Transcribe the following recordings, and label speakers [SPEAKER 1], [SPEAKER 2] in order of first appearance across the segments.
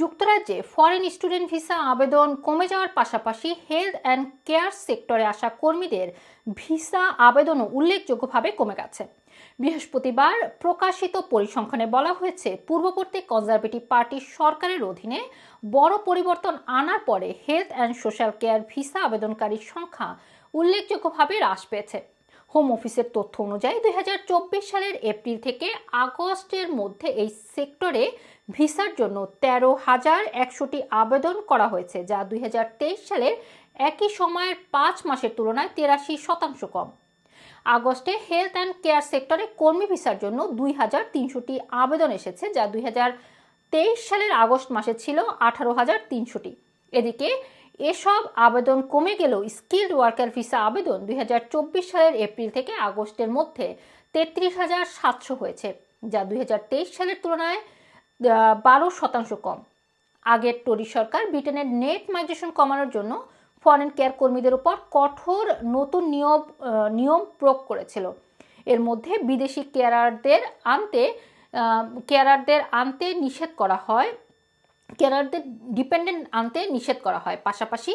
[SPEAKER 1] যুক্তরাজ্যে foreign student visa আবেদন কমে যাওয়ার পাশাপাশি হেলথ অ্যান্ড কেয়ার সেক্টরে আসা কর্মীদের ভিসা আবেদনও উল্লেখযোগ্যভাবে কমে গেছে। বৃহস্পতিবার প্রকাশিত পরিসংখ্যানে বলা হয়েছে, পূর্ববর্তী কনজারভেটিভ পার্টির সরকারের অধীনে বড় পরিবর্তন আনার পরে health and social care visa আবেদনকারীর সংখ্যা উল্লেখযোগ্যভাবে হ্রাস পেয়েছে। হোম অফিসের তথ্য অনুযায়ী দু হাজার চব্বিশ সালের এপ্রিল থেকে আগস্টের মধ্যে এই সেক্টরে ভিসার জন্য তেরো হাজার একশোটি আবেদন করা হয়েছে, যা দুই হাজার তেইশ সালের একই সময়ের পাঁচ মাসের তুলনায় তেরাশি শতাংশ কম। আগস্টে হেলথ অ্যান্ড কেয়ার সেক্টরে কর্মী ভিসার জন্য দুই হাজার তিনশোটি আবেদন এসেছে, যা দুই হাজার তেইশ সালের আগস্ট মাসে ছিল আঠারো হাজার তিনশোটি। এদিকে এসব আবেদন কমে গেলেও স্কিল্ড ওয়ার্কার ভিসা আবেদন দুই হাজার চব্বিশ সালের এপ্রিল থেকে আগস্টের মধ্যে তেত্রিশ হাজার সাতশো হয়েছে, যা দুই হাজার তেইশ সালের তুলনায় বারো শতাংশ কম। আগের টরি সরকার ব্রিটেনের নেট মাইগ্রেশন কমানোর জন্য ফরেন কেয়ার কর্মীদের উপর কঠোর নতুন নিয়ম নিয়ম প্রয়োগ করেছিল। এর মধ্যে বিদেশি কেয়ারারদের আনতে কেয়ারারদের আনতে নিষেধ করা হয় কেয়ারারদের ডিপেন্ডেন্ট আনতে নিষেধ করা হয়। পাশাপাশি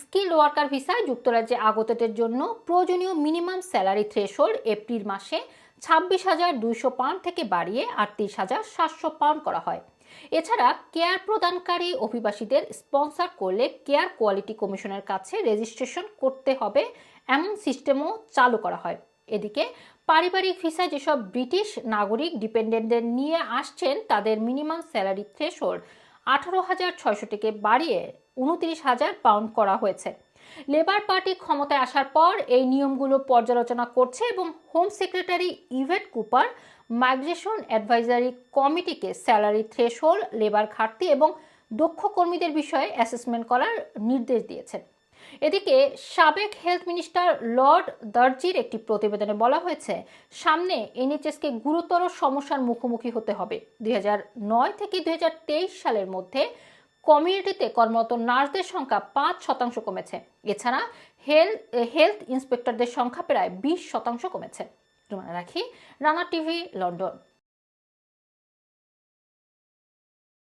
[SPEAKER 1] স্কিল ওয়ার্কার ভিসায় যুক্তরাজ্যে আগতদের জন্য প্রয়োজনীয় মিনিমাম স্যালারি থ্রেশোল্ড এপ্রিল মাসে ছাব্বিশ হাজার দুইশো পাউন্ড থেকে বাড়িয়ে আটত্রিশ হাজার সাতশো পাউন্ড করা হয়। এছাড়া কেয়ার প্রদানকারী অভিবাসীদের স্পন্সর করলে কেয়ার কোয়ালিটি কমিশনের কাছে রেজিস্ট্রেশন করতে হবে, এমন সিস্টেমও চালু করা হয়। এদিকে পারিবারিক ভিসায় যেসব ব্রিটিশ নাগরিক ডিপেন্ডেন্টদের নিয়ে আসছেন, তাদের মিনিমাম স্যালারি থ্রেশোল্ড আঠারো হাজার ছয়শোটিকে বাড়িয়ে উনত্রিশ হাজার পাউন্ড করা হয়েছে। লেবার পার্টি ক্ষমতায় আসার পর এই নিয়মগুলো পর্যালোচনা করছে এবং home secretary Yvette Cooper migration advisory কমিটিকে স্যালারি থ্রেশহোল্ড লেবার ঘাটতি এবং দক্ষ কর্মীদের বিষয়ে অ্যাসেসমেন্ট করার নির্দেশ দিয়েছেন। এদিকে সাবেক হেলথ মিনিস্টার লর্ড দার্জির একটি প্রতিবেদনে বলা হয়েছে, সামনে এনএইচএসকে গুরুতর সমস্যার মুখোমুখি হতে হবে। দুই থেকে দুই হাজার তেইশ সালের মধ্যে কমিউনিটিতে কর্মরত নার্সদের সংখ্যা পাঁচ শতাংশ কমেছে। এছাড়া হেলথ হেলথ ইন্সপেক্টরদের সংখ্যা প্রায় বিশ শতাংশ কমেছে। রাখি, রানা টিভি, লন্ডন।